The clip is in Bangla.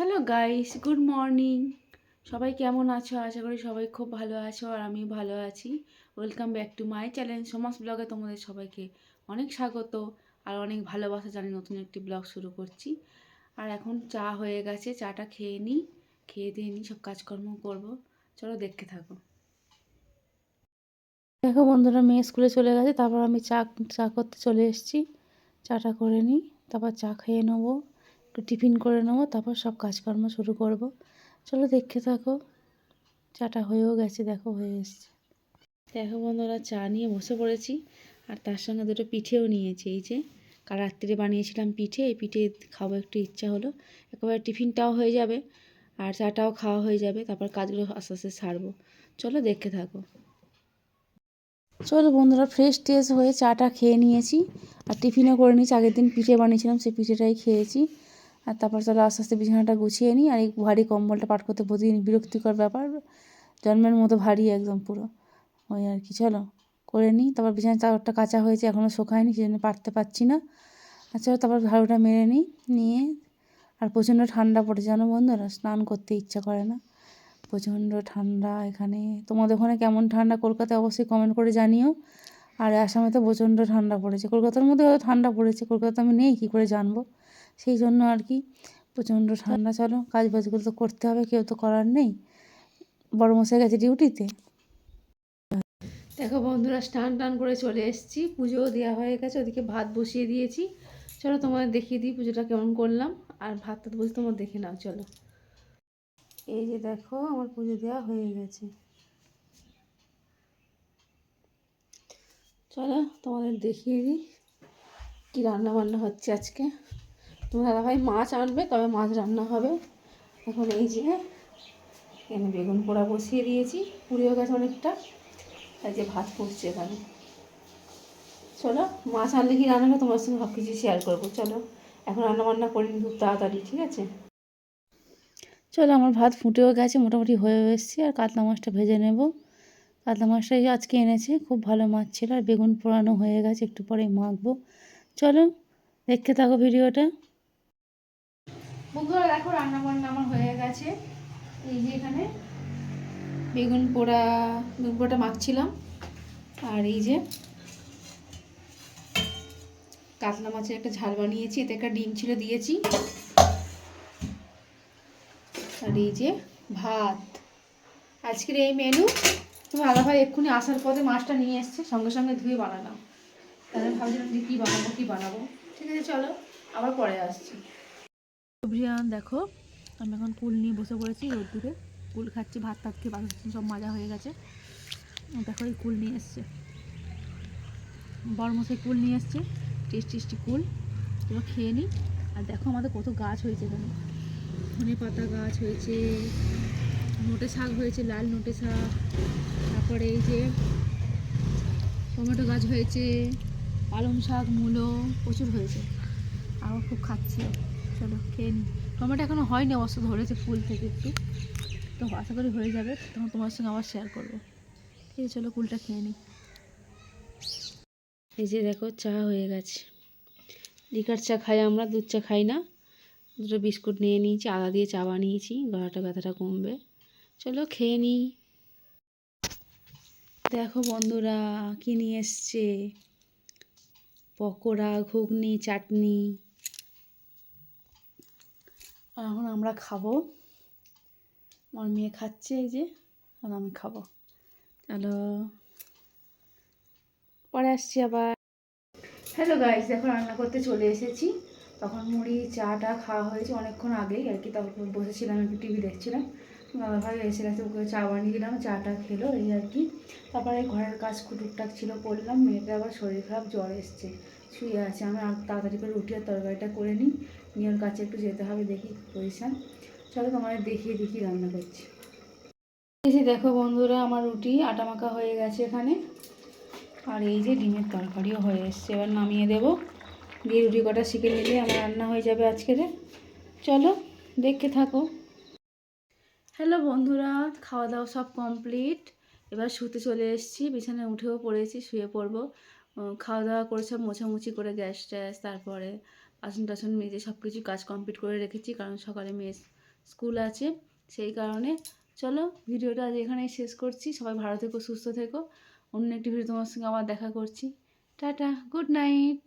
হ্যালো গাইস গুড মর্নিং সবাই কেমন আছো? আশা করি সবাই খুব ভালো আছো আর আমি ভালো আছি। Welcome back to my channel Samaj ব্লগে তোমাদের সবাইকে অনেক স্বাগত আর অনেক ভালোবাসা জানি নতুন একটি ব্লগ শুরু করছি। আর এখন চা হয়ে গেছে, চাটা খেয়ে নিই খেয়ে দিয়ে নিই সব কাজকর্ম করব। চলো দেখতে থাকো। দেখো বন্ধুরা, মেয়ে স্কুলে চলে গেছে, তারপর আমি চা চা করতে চলে এসেছি। চাটা করে নিই তারপর চা খেয়ে নেব। টিফিন করে নেব, তারপর সব কাজকর্ম শুরু করব। চলো দেখতে থাকো। চাটা হয়েও গেছে, দেখো হয়ে এসছে। দেখো বন্ধুরা, চা নিয়ে বসে পড়েছি, আর তার সঙ্গে দুটো পিঠেও নিয়েছি। এই যে, কাল রাত্রিরে বানিয়েছিলাম পিঠে, এই পিঠে খাব একটু ইচ্ছা হলো। একেবারে টিফিনটাও হয়ে যাবে, আর চাটাও খাওয়া হয়ে যাবে, তারপর কাজগুলো আস্তে আস্তে সারবো। চলো দেখতে থাকো। চলো বন্ধুরা ফ্রেশ ট্রেশ হয়ে চাটা খেয়ে নিয়েছি, আর টিফিনও করে নিয়েছি। আগের দিন পিঠে বানিয়েছিলাম, সেই পিঠেটাই খেয়েছি। আর তারপর চলো আস্তে আস্তে বিছানাটা গুছিয়ে নিই। আর এই ভারী কম্বলটা পাঠ করতে প্রতিদিন বিরক্তিকর ব্যাপার, জন্মের মতো ভারী একদম পুরো। ওই আর কি, চলো করে নিই। তারপর বিছানার চাদরটা কাঁচা হয়েছে এখনও শোকায়নি সেই জন্য পারতে পারছি না। আচ্ছা তারপর ঝাড়ুটা মেরে নিই, নিয়ে আর প্রচণ্ড ঠান্ডা পড়ে জানো বন্ধুরা? স্নান করতে ইচ্ছা করে না। প্রচণ্ড ঠান্ডা এখানে। তোমাদের ওখানে কেমন ঠান্ডা? কলকাতায় অবশ্যই কমেন্ট করে জানিও। আর আসামে তো প্রচণ্ড ঠান্ডা পড়েছে। কলকাতার মধ্যে ঠান্ডা পড়েছে কলকাতা আমি নেই, কী করে জানব? সেই জন্য আর কি প্রচণ্ড ঠান্ডা, চলো কাজ বাজগুলো তো করতে হবে, কেউ তো করার নেই। বড় মশাই গেছে ডিউটিতে। দেখো বন্ধুরা, স্নান টান করে চলে এসেছি। পুজোও দেওয়া হয়ে গেছে, ওদিকে ভাত বসিয়ে দিয়েছি। চলো তোমাদের দেখিয়ে দিই পুজোটা কেমন করলাম। আর ভাতটা তো বসে তোমার দেখে নাও, চলো। এই যে দেখো, আমার পুজো দেওয়া হয়ে গেছে। চলো তোমাদের দেখিয়ে দিই কী রান্না বান্না হচ্ছে আজকে। তোমার দাদাভাই মাছ আনবে, তবে মাছ রান্না হবে। এখন এই যে এখানে বেগুন পোড়া বসিয়ে দিয়েছি, পুড়িয়েও গেছে অনেকটা। এই যে ভাত ফুটছে এখানে। চলো, মাছ আনলে কি রান্না তোমার সঙ্গে সব কিছু শেয়ার করব। চলো, এখন রান্না বান্না করিনি খুব তাড়াতাড়ি, ঠিক আছে? চলো, আমার ভাত ফুটেও গেছে, মোটামুটি হয়ে এসেছে, আর কাতলা মাছটা ভেজে নেব। কাতলা মাছটাই আজকে এনেছে, খুব ভালো মাছ ছিল, আর বেগুন পোড়ানো হয়ে গেছে, একটু পরেই মাখবো। চলো, দেখতে থাকো ভিডিওটা। বন্ধুরা দেখো রান্না বান্না আমার হয়ে গেছে। এই যে এখানে বেগুন পোড়া, বেগুন পোড়াটা মাখছিলাম। আর এই যে কাতলা মাছের একটা ঝাল বানিয়েছি, এতে একটা ডিম ছিল দিয়েছি। আর এই যে ভাত। আজকের এই মেনু তুমি আলাদা এক্ষুনি আসার পথে মাছটা নিয়ে এসছে, সঙ্গে সঙ্গে ধুয়ে বানালাম। তাহলে ভাবছিলাম যে কী বানাবো কী বানাবো। ঠিক আছে, চলো, আবার পরে আসছি। প্রিয়ান দেখো, আমি এখন কুল নিয়ে বসে পড়েছি রোদ্দুরে কুল খাচ্ছি, ভাত টাত খেয়ে সব মাজা হয়ে গেছে। দেখো, এই কুল নিয়ে এসছে। বড় মশাই কুল নিয়ে এসছে, টেস্টি টেস্টি কুল। এবার খেয়ে নিই আর দেখো আমাদের কত গাছ হয়েছে এখানে। ধনে পাতা গাছ হয়েছে, নোটে শাক হয়েছে, লাল নোটে শাক। তারপরে এই যে টমেটো গাছ হয়েছে, পালং শাক, মূলো, প্রচুর হয়েছে। আরও খুব খাচ্ছি। চলো খেয়ে নিই টমেটো এখনও হয়নি অবশ্য, ধরেছে ফুল থেকে একটু। তো আশা করি হয়ে যাবে, তখন তোমার সঙ্গে আবার শেয়ার করব। ঠিক আছে, চলো কুলটা খেয়ে নিই এই যে দেখো, চা হয়ে গেছে। লিকার চা খাই আমরা, দুধ চা খাই না। দুটো বিস্কুট নিয়ে নিয়েছি, আদা দিয়ে চা বানিয়েছি, গলাটা ব্যথাটা কমবে। চলো খেয়ে নিই দেখো বন্ধুরা, কি নিয়ে এসছে? পকোড়া, ঘুগনি, চাটনি। আর এখন আমরা খাব। আমার মেয়ে খাচ্ছে এই যে আর আমি খাব। চলো। পরে আসছি আবার। হ্যালো গাইস দেখো রান্না করতে চলে এসেছি। তখন মুড়ি, চাটা খাওয়া হয়েছে অনেকক্ষণ আগেই আর কি, তখন বসেছিলাম, একটু টিভি দেখছিলাম। ভাই এসে গেছে, ওকে চা বানিয়ে দিলাম, চাটা খেলো, এই আর কি। তারপরে ঘরের কাজ টুকটাক ছিল, করলাম মেয়েটা আবার শরীর খারাপ, জ্বর এসছে, শুয়ে আছে। আমি তাড়াতাড়ি করে রুটি আর তরকারিটা করে নিই। নিয়ে ওর কাছে একটু যেতে হবে, দেখি পজিশান। চলো তোমাদের দেখিয়ে দেখি রান্না করছি। এই দেখো বন্ধুরা, আমার রুটি আটা মাখা হয়ে গেছে এখানে। আর এই যে ডিমের তরকারিও হয়ে এসছে। এবার নামিয়ে দেব। দিয়ে রুটি কটা শিখে নিলে আমার রান্না হয়ে যাবে আজকের। চলো, দেখতে থাকো। হ্যালো বন্ধুরা খাওয়া দাওয়া সব কমপ্লিট। এবার শুতে চলে এসেছি। বিছানায় উঠেও পড়েছি, শুয়ে পড়ব। খাওয়া দাওয়া করে সব মোছামুছি করে গ্যাস ট্যাস, তারপরে বাসন টাসন মেজে সব কিছু কাজ কমপ্লিট করে রেখেছি, কারণ সকালে মেয়ে স্কুল আছে, সেই কারণে চলো ভিডিওটা আজ এখানেই শেষ করছি। সবাই ভালো থেকো, সুস্থ থেকো। অন্য একটি ভিডিও তোমার সঙ্গে আবার দেখা করছি। Tata good night